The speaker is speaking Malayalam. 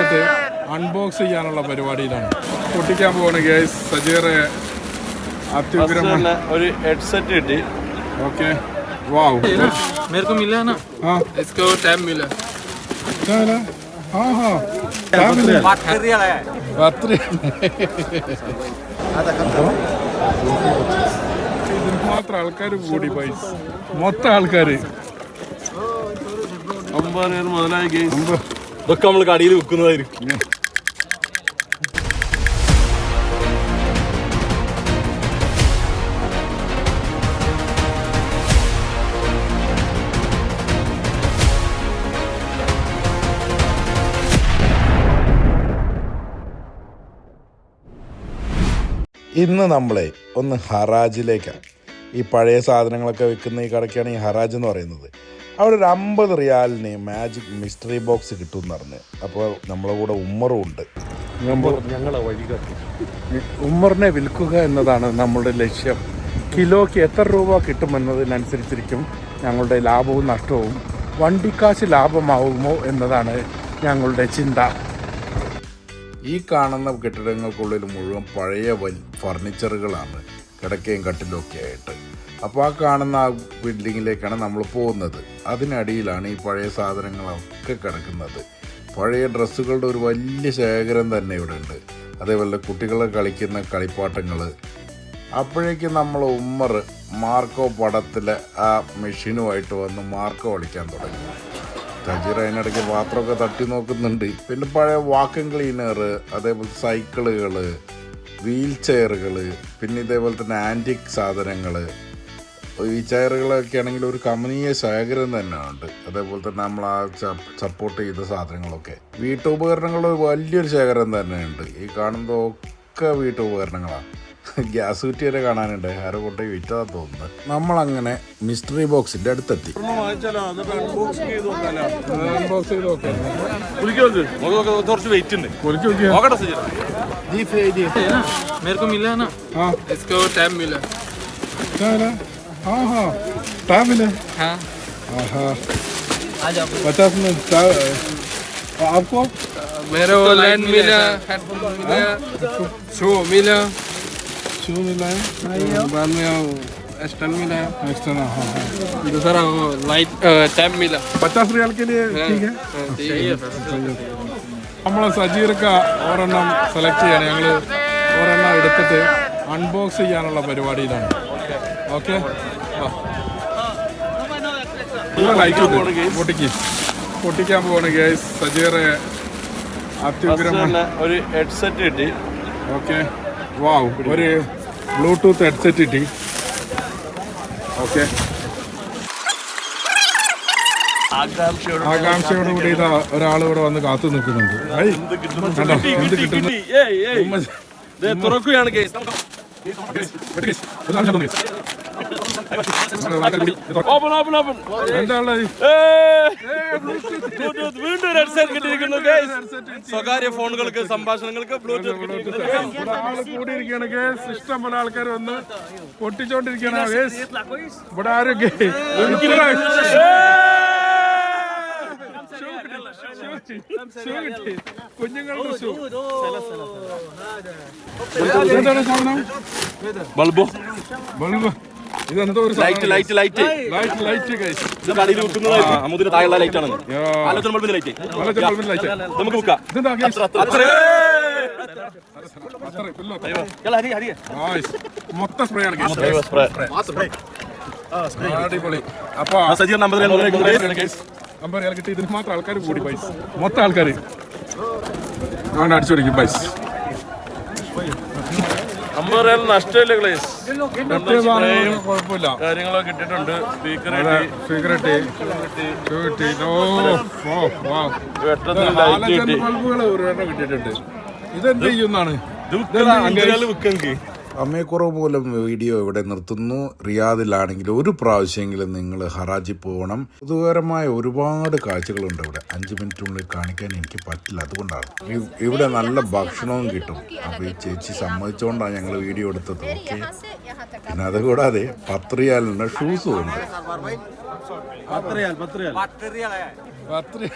എടുത്തിട്ട് അൺബോക്സ് ചെയ്യാനുള്ള പരിപാടിയിലാണ് പൊട്ടിക്കാൻ പോവാണ് ഗേസ് സജീറെ അത്യുഗ്രമ തന്നെ ഒരു ഹെഡ്സെറ്റ് കിട്ടി ഓക്കെ വാവ് मेरे को मिला ना हाँ इसको टैब मिला ചാല हाँ हाँ क्या मिले പത്രി ഇതിന് മാത്രം ആൾക്കാർ കൂടി പൈസ മൊത്തം ആൾക്കാര് അമ്പത് മുതലായി ഗെയിം അമ്പ ഇതൊക്കെ നമ്മൾ കടയിൽ വിൽക്കുന്നതായിരിക്കും ഇന്ന് നമ്മളെ ഒന്ന് ഹറാജിലേക്കാണ് ഈ പഴയ സാധനങ്ങളൊക്കെ വിൽക്കുന്ന ഈ കടയ്ക്കാണ് ഈ ഹറാജ് എന്ന് പറയുന്നത്. അവിടെ ഒരു അമ്പത് റിയാലിന് മാജിക് മിസ്റ്ററി ബോക്സ് കിട്ടും എന്ന് പറഞ്ഞ്. അപ്പോൾ നമ്മളെ കൂടെ ഉമ്മറും ഉണ്ട്. ഉമ്മറിനെ വിൽക്കുക എന്നതാണ് നമ്മുടെ ലക്ഷ്യം. കിലോയ്ക്ക് എത്ര രൂപ കിട്ടുമെന്നതിനനുസരിച്ചിരിക്കും ഞങ്ങളുടെ ലാഭവും നഷ്ടവും. വണ്ടിക്കാശ് ലാഭമാവുമോ എന്നതാണ് ഞങ്ങളുടെ ചിന്ത. ഈ കാണുന്ന കെട്ടിടങ്ങൾക്കുള്ളിൽ മുഴുവൻ പഴയ വൽ ഫർണിച്ചറുകളാണ് കിടക്കയും കട്ടിലും ഒക്കെ ആയിട്ട്. അപ്പോൾ ആ കാണുന്ന ആ ബിൽഡിങ്ങിലേക്കാണ് നമ്മൾ പോകുന്നത്. അതിനടിയിലാണ് ഈ പഴയ സാധനങ്ങളൊക്കെ കിടക്കുന്നത്. പഴയ ഡ്രസ്സുകളുടെ ഒരു വലിയ ശേഖരം തന്നെ ഇവിടെ ഉണ്ട്. അതേപോലെ കുട്ടികൾ കളിക്കുന്ന കളിപ്പാട്ടങ്ങൾ അപ്പോഴേക്കും നമ്മൾ ഉമ്മർ മാർക്കോ പടത്തിലെ ആ മെഷീനുമായിട്ട് വന്ന് മാർക്കോ കളിക്കാൻ തുടങ്ങി. തജീർ അതിനിടയ്ക്ക് പാത്രമൊക്കെ തട്ടി നോക്കുന്നുണ്ട്. പിന്നെ പഴയ വാക്കം ക്ലീനർ അതേപോലെ സൈക്കിളുകൾ വീൽ ചെയറുകൾ പിന്നെ ഇതേപോലെ തന്നെ ആന്റിക് സാധനങ്ങൾ ഈ ചെയറുകളൊക്കെ ആണെങ്കിൽ ഒരു കമനീയ ശേഖരം തന്നെ ഉണ്ട് അതേപോലെ തന്നെ നമ്മൾ ആ സപ്പോർട്ട് ചെയ്ത സാധനങ്ങളൊക്കെ വീട്ടുപകരണങ്ങൾ വലിയൊരു ശേഖരം തന്നെയുണ്ട് ഈ കാണുന്നതൊക്കെ വീട്ടുപകരണങ്ങളാണ് ഗ്യാസ് കുറ്റി വരെ കാണാനുണ്ട് ആരോ കൊണ്ടേ വിറ്റതാ തോന്നുന്നത് നമ്മളങ്ങനെ മിസ്റ്ററി ബോക്സിന്റെ അടുത്തെത്തി വാങ്ങിച്ചാലോ എന്നിട്ട് അൺബോക്സിംഗ് ചെയ്ത് നോക്കാലോ അൺബോക്സ് ചെയ്ത് നോക്കാം കുലിക്ക് നോക്ക് നമുക്ക് കുറച്ച് വെയിറ്റ് ഉണ്ട് കുലിക്ക് നോക്കിയാ നോക്കട്ടെ സജീർ है ना मेरे को मिला ना हाँ इसको टैब मिला चला हाँ हाँ क्या मिले हाँ हाँ पचास में क्या आपको मेरे को लाइन मिला हेडफोन मिला शू मिला शू मिला है बाद में स्टैंड मिला एक्स्ट्रा हाँ हाँ दूसरा वो लाइट टैब मिला पचास रियाल के लिए ठीक है हाँ, चाहिए सर നമ്മൾ സജീർക്ക ഒരെണ്ണം സെലക്ട് ചെയ്യാണ് ഞങ്ങൾ ഒരെണ്ണം എടുത്തിട്ട് അൺബോക്സ് ചെയ്യാനുള്ള പരിപാടിയിലാണ് ഓക്കെ ലൈറ്റ് പൊട്ടിക്ക് പൊട്ടിക്കാൻ പോവാണ് ഗേസ് സജീറെ ഒരു ഹെഡ്സെറ്റ് കിട്ടി. ഓക്കെ വാവ് ഒരു ബ്ലൂടൂത്ത് ഹെഡ്സെറ്റ് കിട്ടി. ഓക്കെ ആകാംക്ഷയോട് ആകാംക്ഷയോട് കൂടി ഇതാ ഒരാൾ ഇവിടെ വന്ന് കാത്തു നിൽക്കുന്നുണ്ട്. എന്ത് കിട്ടുന്നു? തുറക്കുകയാണ് ഓപ്പൺ ഓപ്പൺ ഓപ്പൺ. ബ്ലൂടൂത്ത് വീണ്ടും ഒരു ഹെഡ്സെറ്റ് കിട്ടിയിരിക്കുന്നു. സ്വകാര്യ ഫോണുകൾക്ക് സംഭാഷണങ്ങൾക്ക് ബ്ലൂടൂത്ത് ഇഷ്ടം പോലെ ആൾക്കാർ വന്ന് പൊട്ടിച്ചോണ്ടിരിക്കുകയാണ് ഇവിടെ കുഞ്ഞുങ്ങളുടെ ഷൂ. എന്താണ് സാധനം? ബൾബോ. Bulb. Light light light light light guys ഇത് കടയിൽ വിൽക്കുന്നതായിട്ട് അമുദിന് താഴെയുള്ള ലൈറ്റ് ആണ്. ആലോചന ബൾബിന്റെ ലൈറ്റ് നമുക്ക് മൊത്തം സ്പ്രേ ആണ് ഗൈസ് അടിപൊളി. അപ്പൊ ആ സജീർ നമ്പർ കിട്ടി. ഇതിന് മാത്രം ആൾക്കാർ കൂടി പൈസ മൊത്തം ആൾക്കാർ അടിച്ചു പൈസ അമ്പത് റിയാൽ നഷ്ടമില്ല ക്ലേസ് സത്യമാണ് കാര്യങ്ങളൊക്കെ കിട്ടിയിട്ടുണ്ട് സ്പീക്കർ കിട്ടി ഓ വെട്ടത്തിൽ ലൈറ്റ് കിട്ടി. ബൾബുകൾ ഒരു എണ്ണം കിട്ടിയിട്ടുണ്ട്. ഇതെന്ത് ചെയ്യുന്നതാണ് ഇത് അമ്മയെക്കുറവ് മൂലം വീഡിയോ ഇവിടെ നിർത്തുന്നു. റിയാദിലാണെങ്കിൽ ഒരു പ്രാവശ്യമെങ്കിലും നിങ്ങൾ ഹറാജി പോകണം. പുതുകരമായ ഒരുപാട് കാഴ്ചകളുണ്ട് ഇവിടെ. അഞ്ച് മിനിറ്റിനുള്ളിൽ കാണിക്കാൻ എനിക്ക് പറ്റില്ല. അതുകൊണ്ടാണ്. ഇവിടെ നല്ല ഭക്ഷണവും കിട്ടും. അപ്പോൾ ഈ ചേച്ചി സമ്മതിച്ചുകൊണ്ടാണ് ഞങ്ങൾ വീഡിയോ എടുത്തത്. ഓക്കെ. പിന്നെ അതുകൂടാതെ പത്രിയാലുണ്ട് ഷൂസും ഉണ്ട്. പത്ത്